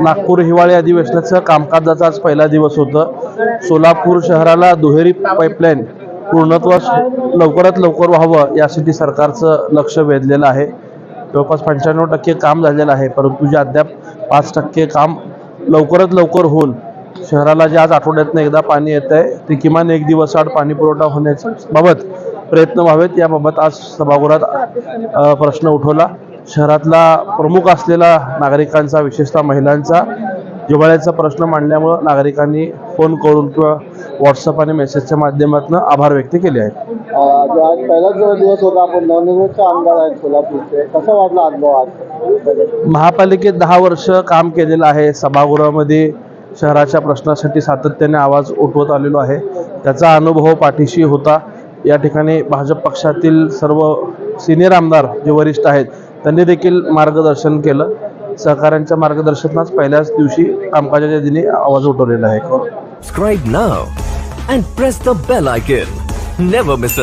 नागपूर हिवाळी अधिवेशनाचं कामकाजाचा आज पहिला दिवस होतं. सोलापूर शहराला दुहेरी पाईपलाईन पूर्णत्वास लवकरात लवकर व्हावं यासाठी सरकारचं लक्ष वेधलेलं आहे. जवळपास पंच्याण्णव टक्के काम झालेलं आहे परंतु जे अद्याप पाच टक्के काम लवकरात लवकर होऊन शहराला जे आज आठवड्यातनं एकदा पाणी येत आहे ते किमान एक दिवस आड पाणी पुरवठा होण्याच्या बाबत प्रयत्न व्हावेत. याबाबत आज सभागृहात प्रश्न उठवला. शहरातला प्रमुख असलेला नागरिकांचा विशेषतः महिलांचा जिव्हाळ्याचा प्रश्न मांडल्यामुळं नागरिकांनी फोन करून किंवा व्हॉट्सअप आणि मेसेजच्या माध्यमातून आभार व्यक्त केले आहेत. आज पहिलाच दिवस होता आपण नवनिर्मित आमदार आहेत सोलापूरचे. कसा वाटला अनुभव आज? महापालिकेत दहा वर्ष काम केलेलं आहे. सभागृहामध्ये शहराच्या प्रश्नासाठी सातत्याने आवाज उठवत आलेलो आहे. त्याचा अनुभव पाठीशी होता. या ठिकाणी भाजप पक्षातील सर्व सिनियर आमदार जे वरिष्ठ आहेत त्यांनी देखील मार्गदर्शन केलं. सहकाऱ्यांच्या मार्गदर्शनात पहिल्याच दिवशी कामकाजाच्या दिनी आवाज उठवलेला आहे. Subscribe now and press miss